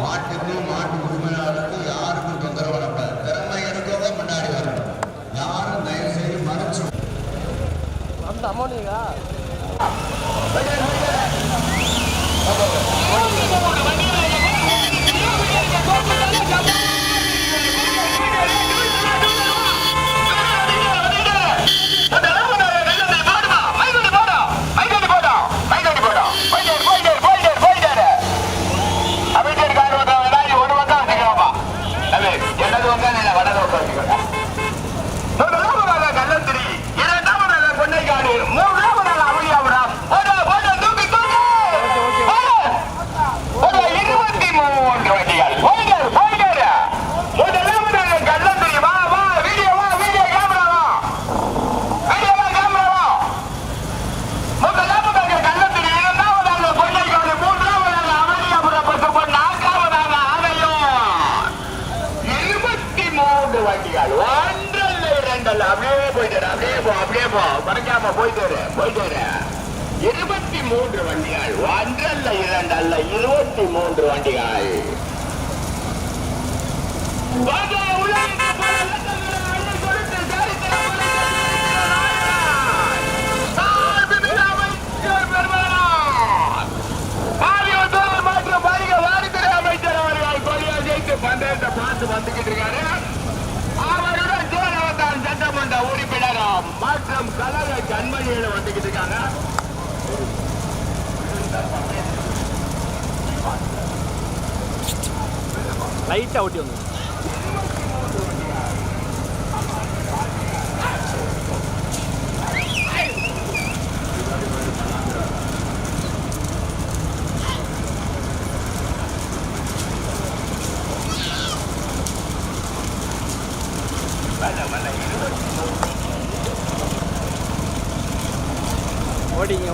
மாட்டுக்கு மாட்டு உரிமையாளருக்கு யாருக்கும் தொந்தரவு வரப்ப திறமை இருக்கவங்க முன்னாடி வரணும். யாரும் தயவு செய்து மறைச்சு அந்த அமௌண்ட் ஓட்டிங்க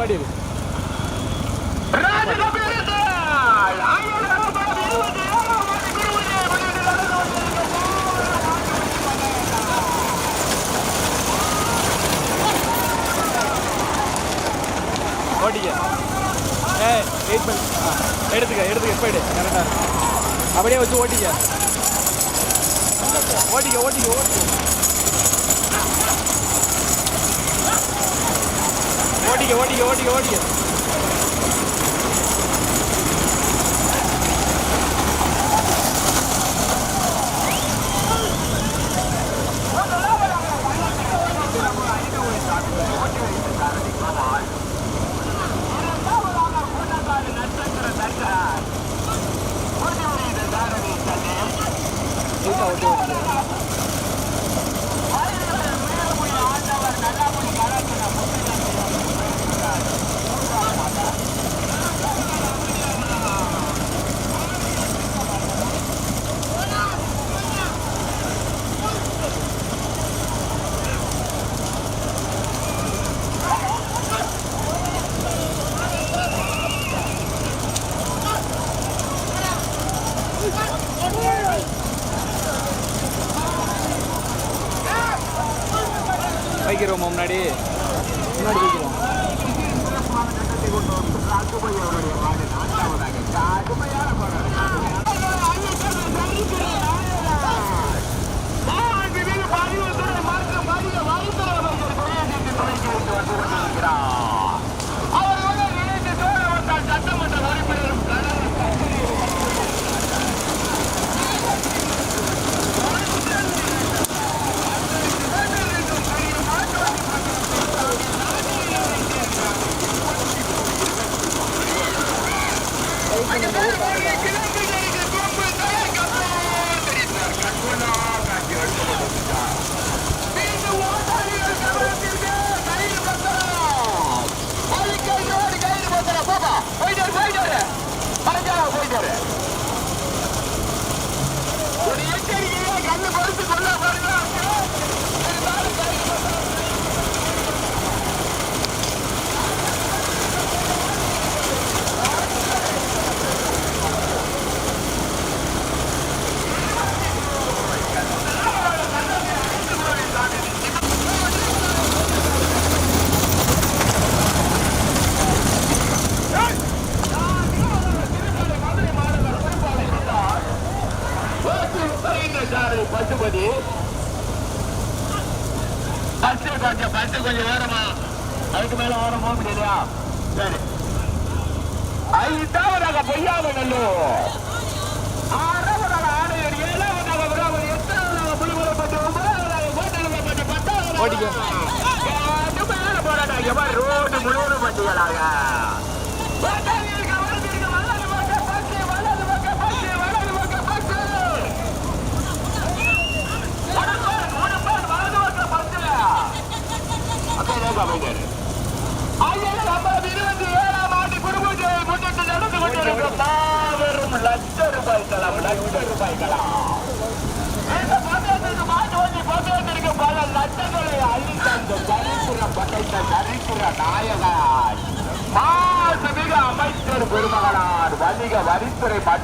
பாடியது ஓட்டிக்க ஏ வெயிட் பண்ணி. எடுத்துக்க எடுத்துக்க போயிடு. கரெக்டாக அப்படியே வச்சு ஓட்டிக்க. ஓட்டிக்க ஓட்டிக்க ஓட்டிக்க. ஓடிக்க ஓடிக்க ஓடிக்க ஓடிக்க முன்னாடி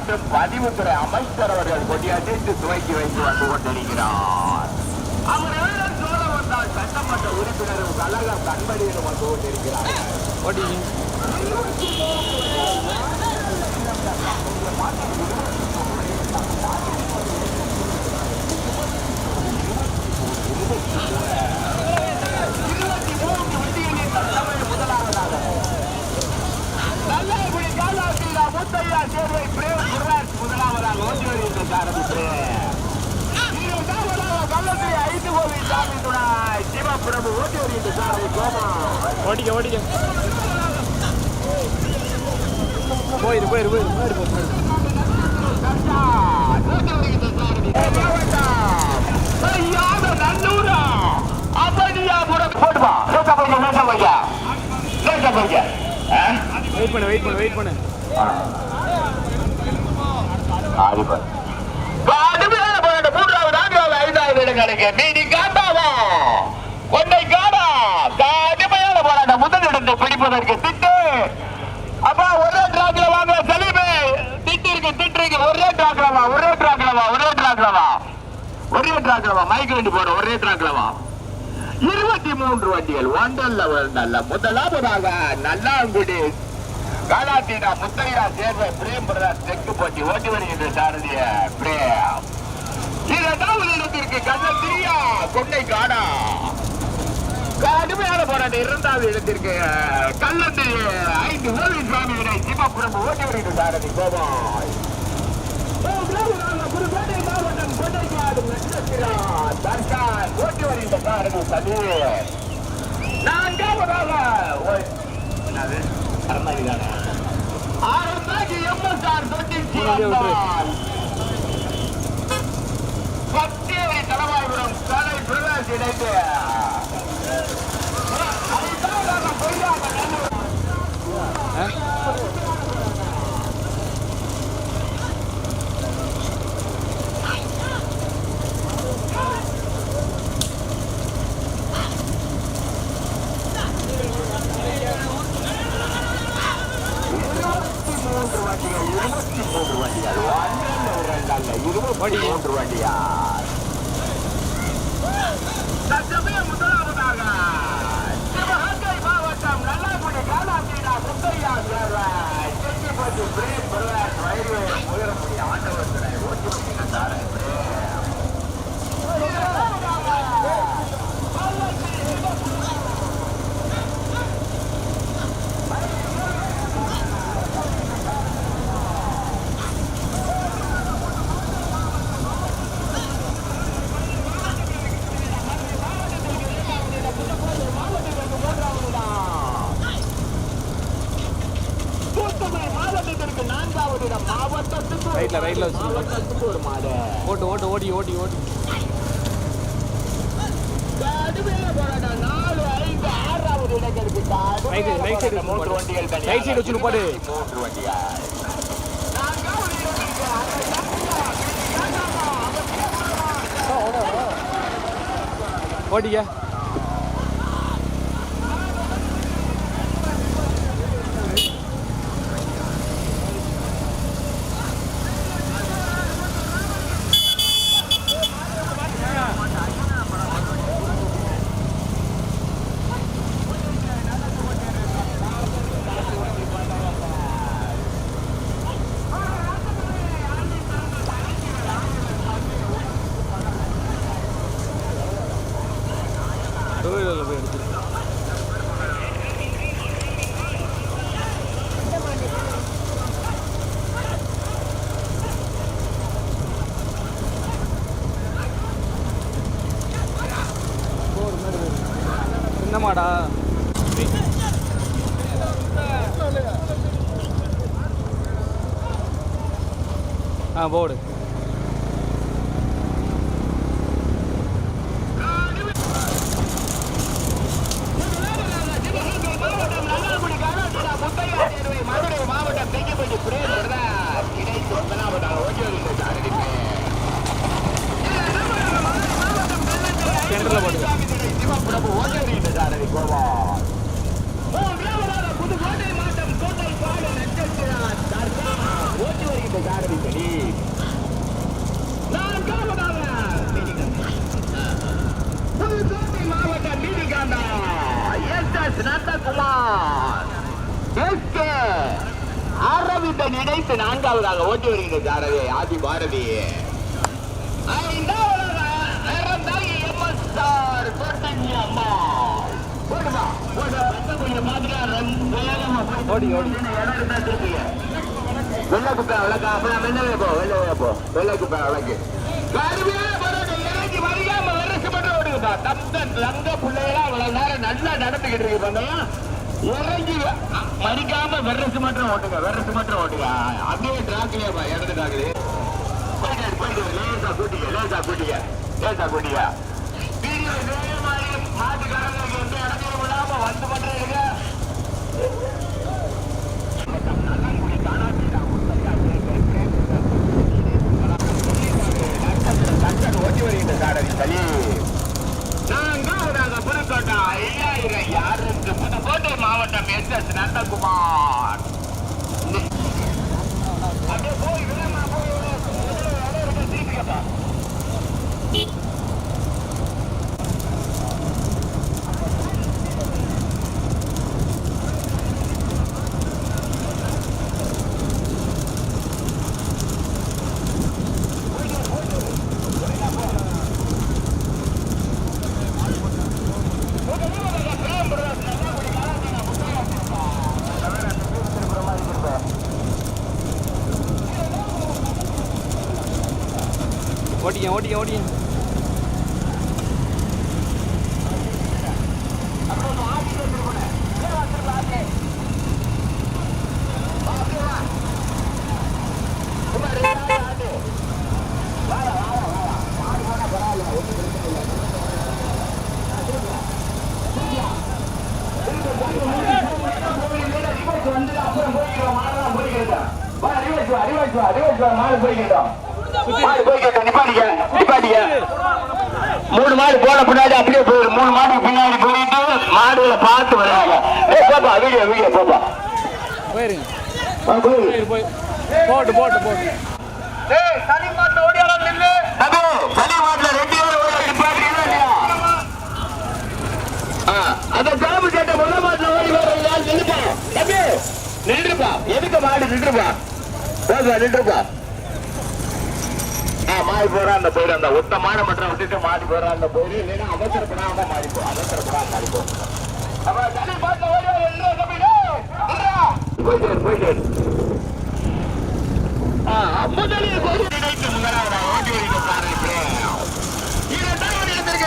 மற்றும் பதிவுத்துறை அமைச்சர் அவர்கள் கொடியடித்து துவக்கி வைத்து வந்து கொண்டிருக்கிறார். அவர் வீரர் சோழ வந்தால் சட்டமன்ற உறுப்பினரும் கழக கண்மணியிலும் வந்து கொண்டிருக்கிறார். ஓடிங்க இருபத்தி மூன்று வண்டிகளில் தமிழ் முதலாவதாக நல்லாகுடி காலாத்தீரா முத்தையா சேர்வை பிரேம் குர்ராஜ் முதலாவதாக ஓட்டி வருகின்ற சாரதி பிரேம் இரண்டாவதாக கள்ளத்திரி ஐந்து கோவில் சாமி துணாய் சிவபிரபு ஓட்டி வருகின்ற சாரதி கோபம் ஓடிக்க ஓடிக்க போயிரு போயிரு போயிரு போயிரு போயிரு வெயிட் பண்ணு வெயிட் பண்ணு வெயிட் பண்ணு பிடிப்பதற்கு திட்டு. அப்பா ஒரே டிராக்ல வாங்க சலீமே திட்டு இருக்கு திட்டு இருக்கு. ஒரே டிராக்ல ஒரே டிராக்ல ஒரே டிராக்ல ஒரே டிராக்ல மைக் வண்டி போற ஒரே டிராக்ல இருபத்தி மூன்று வண்டிகள் ஒன்றல்ல ஒரு நல்ல முதலாவதாக நல்லாங்குடி காலாத்தீனா முத்தையா சேர்ந்த பிரேம் பிரதாஸ் செக்கு போட்டி ஓட்டி வருகின்ற சாரதிய பிரேம். இரண்டாவது இடத்திற்கு கண்ணத்திரியா கொண்டை காடா. கடுமையான போராட்டம் இரண்டாவது இடத்திற்கு கல்லந்து ஐந்து கோவில் சுவாமிகளை வினை சிவபுரம் ஓட்டி வருகின்ற சாரதி கோபாய். மாவட்டம் கொண்டைக்காடு நட்சத்திரா தர்கார் ஓட்டி வருகின்ற சாரதி சதீர் நான்காவதாக ஓ- என்னது அறந்தாங்கிதானே அறந்தாங்கி எம்எஸ்ஆர் தொட்டி சிவந்தாள் பத்தேரி பிரகாஷ் இணைந்து மூன்று வண்டிகள் இருபத்தி மூன்று வண்டிகள் ஒன்றல்ல இரண்டல்ல இருபத்தி மூன்று வண்டியார் தற்சமய முதலாவதாக சிவகங்கை மாவட்டம் நல்லாக்குடி காலாத்தீனா முத்தையா செட்டிப்பட்டி பிரேம் பிரகாஷ் வைரவே உயரமுடி ஆண்டவர் துணை ஓட்டி வருகிறார் தூத்துக்குடி மாவட்டத்திற்கு நான்காவது இடம் மாவட்டத்துக்கு ஒரு ரைட்ல, ரைட்ல வச்சு. ஓட்டு ஓட்டு ஓடி ஓடி ஓடி. right side வச்சு மூன்று. வண்டிகள். Right side வச்சு போடு. மூன்று வண்டிகள். போடு மதுரை மாவட்டம் தெங்கிப்பட்டி பிரேம் இணைத்து முதலாவதாக ஓட்டி வருகின்ற சாரதி சென்டரில் போட்டு சிவப்பிரபு ஓட்டி வருகின்ற சாரதி கோவா மூன்றாவதாக புதுக்கோட்டை மாவட்டம் கோட்டை பாடு நட்சத்திரா தர்கா ஓட்டி வருகின்ற சாரதி படி நான்காவதாக புதுக்கோட்டை மாவட்டம் நீதிகாந்தா S S Nandakumar S K Aravindan இணைத்து நான்காவதாக ஓட்டி வருகின்ற சாரதி ஆதி பாரதி ஐந்தாவதாக அறந்தாங்கி எம்எஸ்ஆர் கோட்டஞ்சி அம்மா போடுமா போடு கொஞ்சம் மாதிரியா வேகமா போய் ஓடி ஓடி. வெள்ள வெள்ளை குப்பை விளக்கா வெள்ளவே போ வெள்ளவே போ வெள்ளை குப்பை விளக்கு மட்டும் தங்க பிள்ளைகளா அவ்வளவு நேரம் நல்லா நடந்துகிட்டு இருக்கு பண்ணலாம் இறங்கி மறிக்காம வெரசு மட்டும் ஓட்டுங்க. வெரசு மட்டும் ஓட்டுங்க. அப்படியே டிராக்லயே இடது டிராக்லயே போயிட்டு போயிட்டு லேசா கூட்டிக்க லேசா கூட்டிக்க லேசா கூட்டிக்க வீடியோ இதே மாதிரி மாட்டுக்காரங்களுக்கு எந்த இடத்துல விடாம வந்து மட்டும் இருங்க ஓட்டி வருகின்ற சாரதி சலி நான்காவதாக புதுக்கோட்டை ஐயாயிரம் யாருக்கு புதுக்கோட்டை மாவட்டம் எஸ் எஸ் நந்தகுமார் அப்படியே போய் விடமா போய் விடு. விடு, விடு, விடு, திருப்பிக்கப்பா. ஓட்டிங்க ஓட்டிங்க ஓட்டிங்க மூணு மாடு போன பின்னாடி அப்படியே போயிரு மூணு மாடு பின்னாடி போயிட்டு மாடுகளை பார்த்து வராங்க ஏய் பாப்பா வீடியோ வீடியோ பாப்பா போயிருங்க வா, போயிரு போயிரு போய் போட்டு போட்டு போட்டு ஏய் சனி மாட்டுல ஓடியாலாம் நில்லு தம்பி சனி மாட்டுல ரெண்டு பேரும் ஓடி நிப்பாட்டுறீங்களா இல்லையா ஆ, அந்த கிளம்பு கேட்ட முதல் மாட்டுல ஓடி வர நின்றுப்பா தம்பி நின்றுப்பா எதுக்கு மாடு நின்றுப்பா போதுவா நின்றுப்பா மாறி போறா அந்த போயிரு அந்த மாடை மட்டும் விட்டுட்டு மாறி போறா அந்த போயிரு. இல்லைன்னா அவசரப்படாம மாறி போ அவசரப்படாம மாறி போ. அப்ப சனி மாட்டுல ஓடி. போயிட்டு போயிட்டு இரு. முதலில் பொது நினைத்து முதலாவதாக ஓட்டி வருகிறார் இரண்டாவது இடத்திற்கு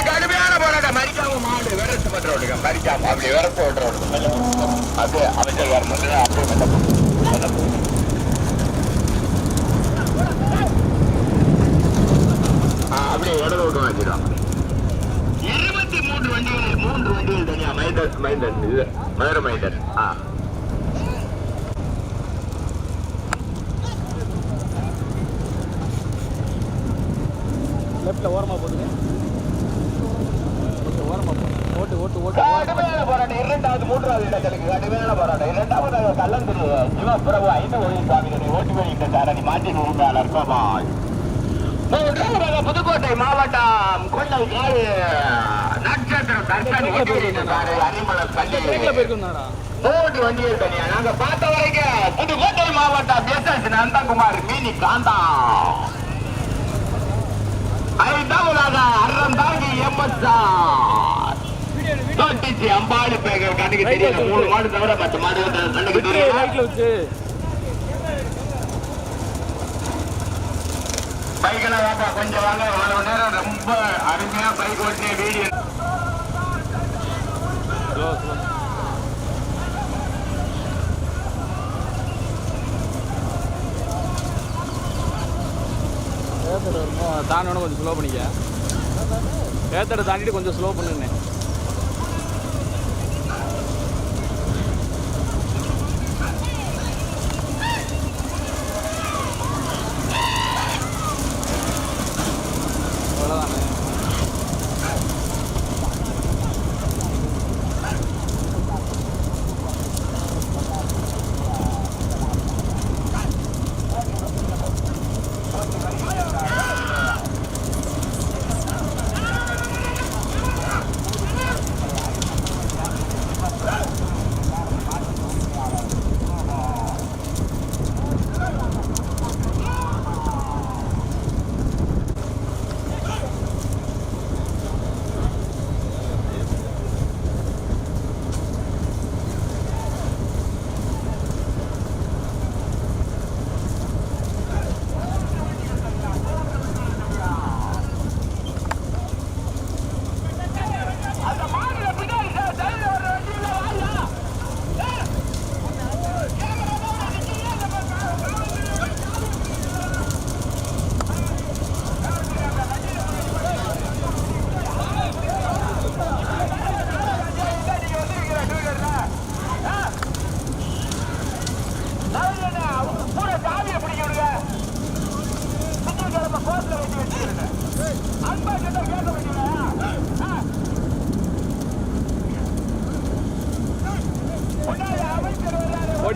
கடுமையான போராட்டம். மறிக்காம மாடு விரசு பண்ற மறிக்காம அப்படி விரசு விட்டுற விடுங்க அமைச்சர் வர அப்படியே அப்படியே இடது பக்கம் வச்சிடும் இருபத்தி மூன்று வண்டிகளில் மூன்று வண்டிகள் தனியா. மைந்தர் மைந்தர் இது மதுரை மைந்தர் ஆ. லெஃப்ட்டில் ஓரமாக போட்டுங்க. ஓட்டு ஓரமாக போட்டு ஓட்டு ஓட்டு ஓட்டு. கடுமையான போராட்டம். இரண்டாவது மூன்றாவது இடங்களுக்கு கடுமையான போராட்டம். இரண்டாவதாக கல்லந்திரி சிவபிரபு ஐந்து ஒளி சுவாமிகளை ஓட்டி வருகின்ற சாரணி மாட்டின் உரிமையாளர் கோபால். மூன்றாவதாக புதுக்கோட்டை மாவட்டம் கொள்ளை காடு. நட்சத்திரம் தர்சன் ஓட்டி பிரேக்கில் கல்லி போயிருக்கும்னாடா மூன்று வண்டிகள் தனியா? நாங்க பார்த்த வரைக்கும் புதுக்கோட்டை மாவட்டம் எஸ் எஸ் நந்தகுமார் மீனி காந்தா. ஐந்தாவதாக அறம் தாங்கி எம்எஸ்ஆர் தொட்டிச்சி அம்பாளு பேக கண்ணுக்கு தெரியல. மூணு மாடு தவிர மற்ற மாடு கண்ணுக்கு தெரியல. பைக்கில் வாப்பா கொஞ்சம் வாங்க. அவ்வளவு நேரம் ரொம்ப அருமையா பைக் ஓட்டின வீடியோ. ஸ்லோ தாண்டணும் கொஞ்சம் ஸ்லோ பண்ணிக்க. ஏத்தடை தாண்டிட்டு கொஞ்சம் ஸ்லோ பண்ணுண்ணே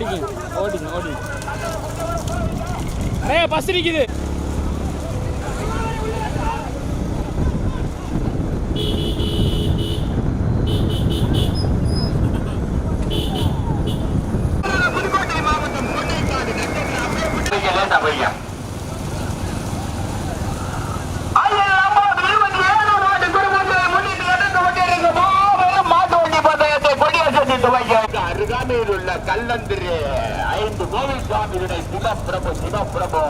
ஓடிக்கிங்க ஓடிங்க ஓடிங்க. நிறைய பஸ் நிற்கிது புதுக்கோட்டை மாவட்டம் கோட்டைக்காடு அருகாமையில் உள்ள கல்லந்திரி ஐந்து கோவில் சுவாமியுடைய சிவப்பிரபு சிவப்பிரபு.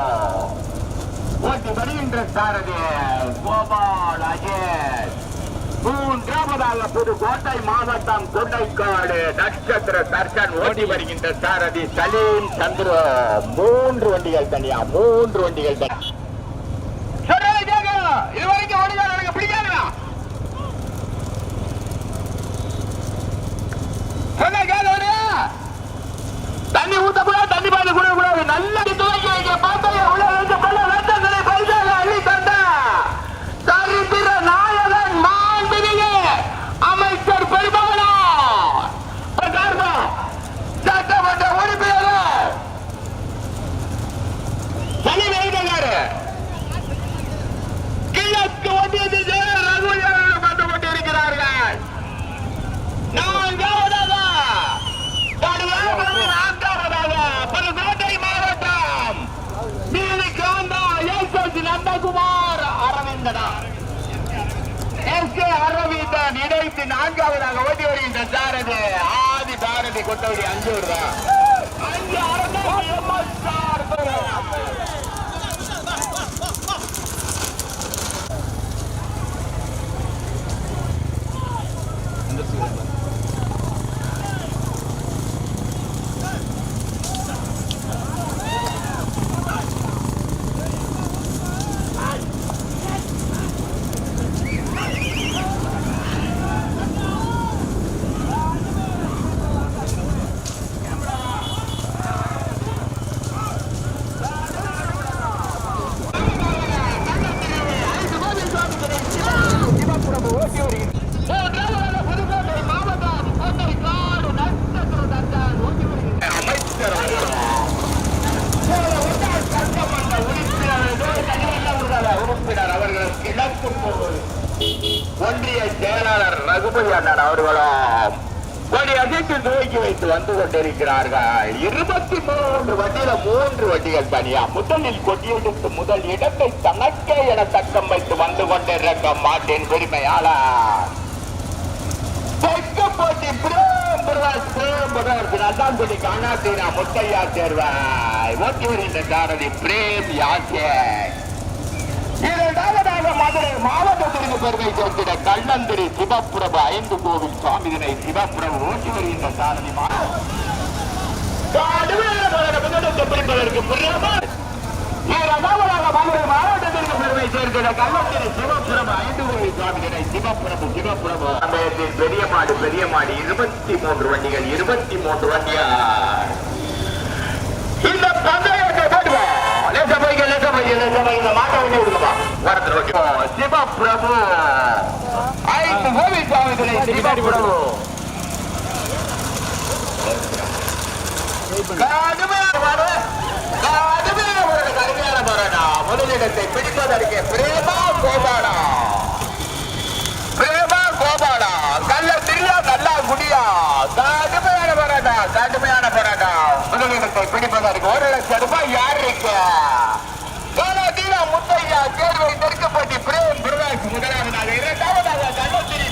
ஓட்டி வருகின்ற சாரதி கோபால் அஜேஷ் மூன்றாவதாக புதுக்கோட்டை மாவட்டம் கொண்டைக்காடு நட்சத்திர தர்ஷன் ஓட்டி வருகின்ற சாரதி சலீம் சந்திர. மூன்று வண்டிகள் தனியா மூன்று வண்டிகள் தனியா. அரவிந்தன் நான்காவதாக ஓட்டி வருகின்ற சாரதி. ஆதி பாரதி கொட்டவடி அஞ்சு வருதா அஞ்சு அறுநூத்தி வந்து கொண்டிருக்கிறார்கள் இருபத்தி மூன்று வண்டியில மூன்று வண்டிகள் தனியா? முதலில் கொடியெடுத்து முதல் இடத்தை தனக்கே என தக்கம் வைத்து வந்து கொண்டிருக்க மாட்டின் உரிமையாளர் தெற்கப்பட்டி பிரேம் பிரேம் நல்லாங்குடி காணாத்தீரா முத்தையா தேர்வாய் ஓட்டி வருகின்ற சாரதி பிரேம் யாசே. மதுரை மாவட்டத்திற்கு பெருமை சேர்த்திட கள்ளந்திரி சிவப்புரபு ஐந்து கோவில் சுவாமிதனை சிவப்புரபு ஓட்டி வருகின்ற சாரதி இரண்டாவதாக மதுரை மாவட்டத்திற்கு பெருமை சேர்க்கிற ஐந்து கோவில் சுவாமிகளை சமயத்தில் பெரிய மாடு பெரிய மாடு இருபத்தி மூன்று வண்டிகள் இருபத்தி மூன்று வண்டியா இந்த சிவப்பிரபு ஐந்து கோவில் சுவாமிகளை சிவப்பிரபு முதலிடத்தை பிடிப்பதற்கு பிரேமா கோபாலா பிரேமா கோபாலா கல்ல திரியா நல்லா குடியா கடுமையான போராட்டா கடுமையான போராட்டா முதலிடத்தை பிடிப்பதற்கு ஒரு லட்சம் ரூபாய் யார் கோலாதீனா தேர்வை தெற்கப்பட்டி பிரேம் பிரகாஷ் முதலாவதாக இரண்டாவதாக கள்ளத்திரி